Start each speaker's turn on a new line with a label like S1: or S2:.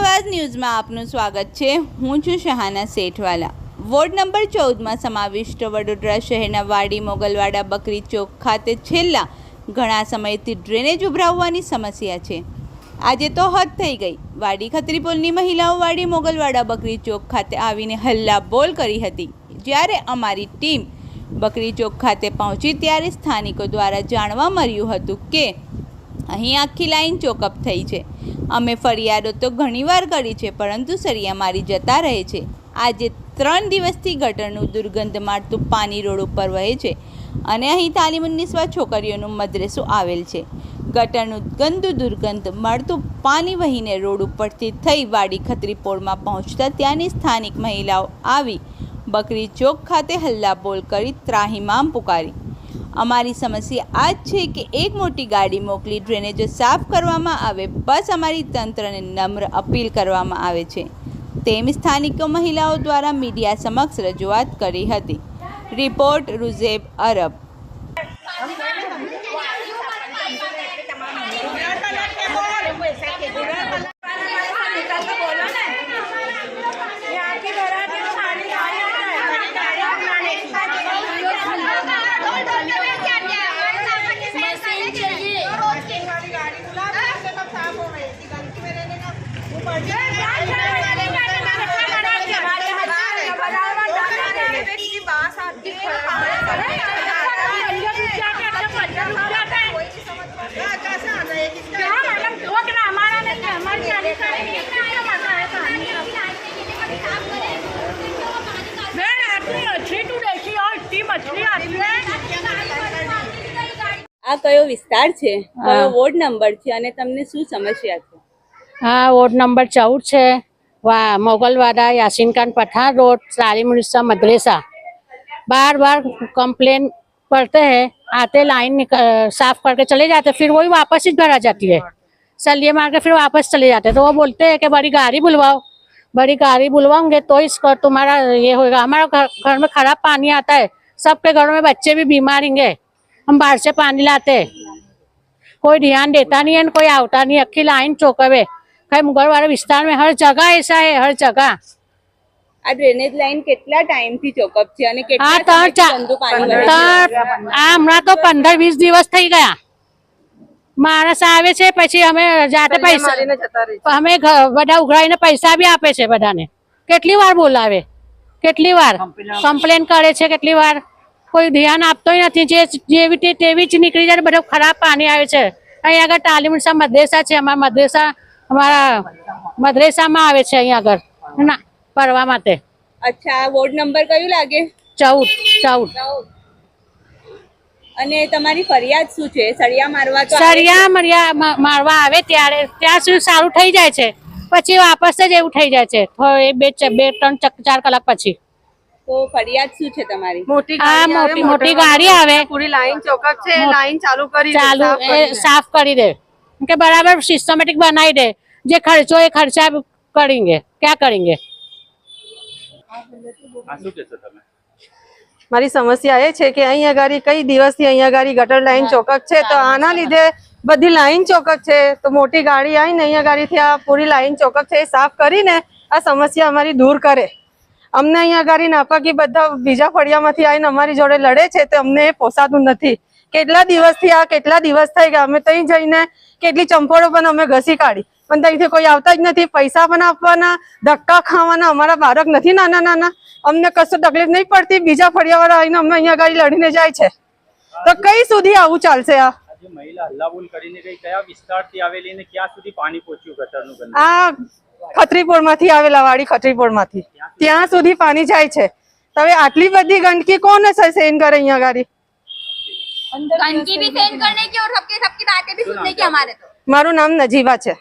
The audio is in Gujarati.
S1: અમદાવાદ ન્યૂઝમાં આપનું સ્વાગત છે. હું છું શહાના શેઠવાલા. વોર્ડ નંબર ચૌદમાં સમાવિષ્ટ વડોદરા શહેરના વાડી, મોગલવાડા, બકરી ચોક ખાતે છેલ્લા ઘણા સમયથી ડ્રેનેજ ઉભરાવવાની સમસ્યા છે. આજે તો હદ થઈ ગઈ. વાડી ખત્રીપોલની મહિલાઓ વાડી, મોગલવાડા, બકરી ચોક ખાતે આવીને હલ્લા બોલ કરી હતી. જ્યારે અમારી ટીમ બકરી ચોક ખાતે પહોંચી ત્યારે સ્થાનિકો દ્વારા જાણવા મળ્યું હતું કે અહીં આખી લાઈન ચોકઅપ થઈ છે. અમે ફરિયાદો તો ઘણીવાર કરી છે, પરંતુ સરિયા મારી જતા રહે છે. આજે ત્રણ દિવસથી ગટરનું દુર્ગંધ મારતું પાણી રોડ ઉપર વહે છે અને અહીં તાલીમ તાલીમુન્નિસ્વા છોકરીઓનું મદ્રેસો આવેલ છે. ગટરનું ગંદુ દુર્ગંધ મળતું પાણી વહીને રોડ ઉપરથી થઈ વાડી ખત્રીપોળમાં પહોંચતા ત્યાંની સ્થાનિક મહિલાઓ આવી બકરી ચોક ખાતે હલ્લાબોલ કરી ત્રાહિમામ પુકારી. અમારી સમસ્યા આ જ છે કે એક મોટી ગાડી મોકલી ડ્રેનેજો સાફ કરવામાં આવે, બસ અમારી તંત્રને નમ્ર અપીલ કરવામાં આવે છે. તેમ સ્થાનિકો મહિલાઓ દ્વારા મીડિયા સમક્ષ રજૂઆત કરી હતી. રિપોર્ટ રુઝેબ અરબ. આ કયો વિસ્તાર છે? કયો વોર્ડ નંબર છે? અને તમને શું સમસ્યા છે?
S2: हाँ वार्ड नंबर चौदह है। वहाँ, मोगलवाड़ा यासीन खान पठान रोड, सारी मुनिसा मदरसा। बार बार कंप्लेन करते हैं, आते लाइन साफ़ करके चले जाते फिर वही वापस ही घर आ जाती है। सलिए मार के फिर वापस चले जाते तो वो बोलते हैं कि बड़ी गाड़ी बुलवाओ। बड़ी गाड़ी बुलवाओगे तो इसका तुम्हारा ये होगा हमारा घर में खराब पानी आता है। सबके घरों में बच्चे भी बीमार होंगे। हम बाहर से पानी लाते कोई ध्यान देता नहीं है, कोई आवता नहीं अखी लाइन चौकवे। कई मुगलवाड़ा विस्तार में हर जगह ऐसा है हर जगह
S1: આ ડ્રેનેજ લાઈન કેટલા ટાઈમથી ચોકઅપ છે અને કેટલા
S2: હા ત્રણ
S1: સમયથી
S2: ચાર
S1: ગંદુ પાણી વહે છે?
S2: ત્રણ આ હમણાં તો પંદર વીસ દિવસ થઈ ગયા માણસ આવે છે પછી અમે જાતે પૈસા અમે ઘ- બધા ઉઘરાઈને પૈસા બી આપે છે બધાને કેટલી વાર બોલાવે કેટલી વાર કમ્પ્લેન કરે છે કેટલી વાર કોઈ ધ્યાન આપતોય નથી જે જેવી તે તેવી જ નીકળી જાય બધું ખરાબ પાણી આવે છે અહીં આગળ તાલીમસા મદ્રેસા છે અમારા મદ્રેસા અમારા મદ્રેસામાં આવે છે અહીંયા આગળ. ના પરવા માટે.
S1: અચ્છા વોર્ડ નંબર કયું લાગે?
S2: ચૌદ ચૌદ.
S1: અને તમારી ફરિયાદ શું છે? સળિયા મારવા તો આવે
S2: મરિયા મારવા આવે ત્યારે ત્યાં સુધી સારું થઈ જાય છે. પછી વાપસ જ એવું થઈ જાય છે. તો એ બે બે ત્રણ ચક- ચાર કલાક પછી.
S1: તો ફરિયાદ શું છે તમારી?
S3: મોટી ગાડી આવે,
S2: મોટી મોટી ગાડી આવે.
S3: પૂરી લાઈન ચોકક છે લાઈન ચાલુ કરી દે,
S2: ચાલુ
S3: સાફ કરી દે.
S2: उनके बराबर सिस्टमेटिक बनाई दे जो खर्चो ये खर्चा करेंगे क्या करेंगे
S3: મારી સમસ્યા એ છે કે અહીં આગળ કઈ દિવસથી અહીં આગળ ગટર લાઈન ચોકક છે તો આના લીધે બધી લાઈન ચોકક છે તો મોટી ગાડી આવીને અહીં આગળથી આ પૂરી લાઈન ચોકક છે એ સાફ કરીને આ સમસ્યા અમારી દૂર કરે અમને અહીંયા આગળ નાપાકી બધા બીજા ફળિયામાંથી આવીને અમારી જોડે લડે છે તો અમને એ પોસાતું નથી કેટલા દિવસથી આ કેટલા દિવસ થઈ ગયા? અમે ત્યાં જઈને કેટલી ચંપોડો પણ અમે ઘસી કાઢી. પણ ત્યાંથી કોઈ આવતા જ નથી. પૈસા પણ આપવાના ધક્કા ખાવાના. અમારા બાળક નથી નાના નાના. અમને કશું તકલીફ નહીં પડતી. બીજા ફળિયાવાળા આવીને અમને અહીંયા ગાડી લડીને જાય છે. તો કઈ સુધી આવું ચાલશે આ?
S4: આજે મહિલા હલ્લાબોલ કરીને ગઈ. કયા વિસ્તારથી આવેલી ને ક્યાં સુધી પાણી પહોંચ્યું ગટરનું
S3: આ ખત્રીપોળમાંથી આવેલા વાડી ખત્રીપોળમાંથી ત્યાં સુધી પાણી જાય છે. હવે આટલી બધી ગંદકી કોને સહન કરે અહીંયા ગાડી?
S5: अंदर कान की भी सेंड करने की और सबके सबकी बातें भी सुनने की हमारे तो
S3: मारू नाम नजीबा है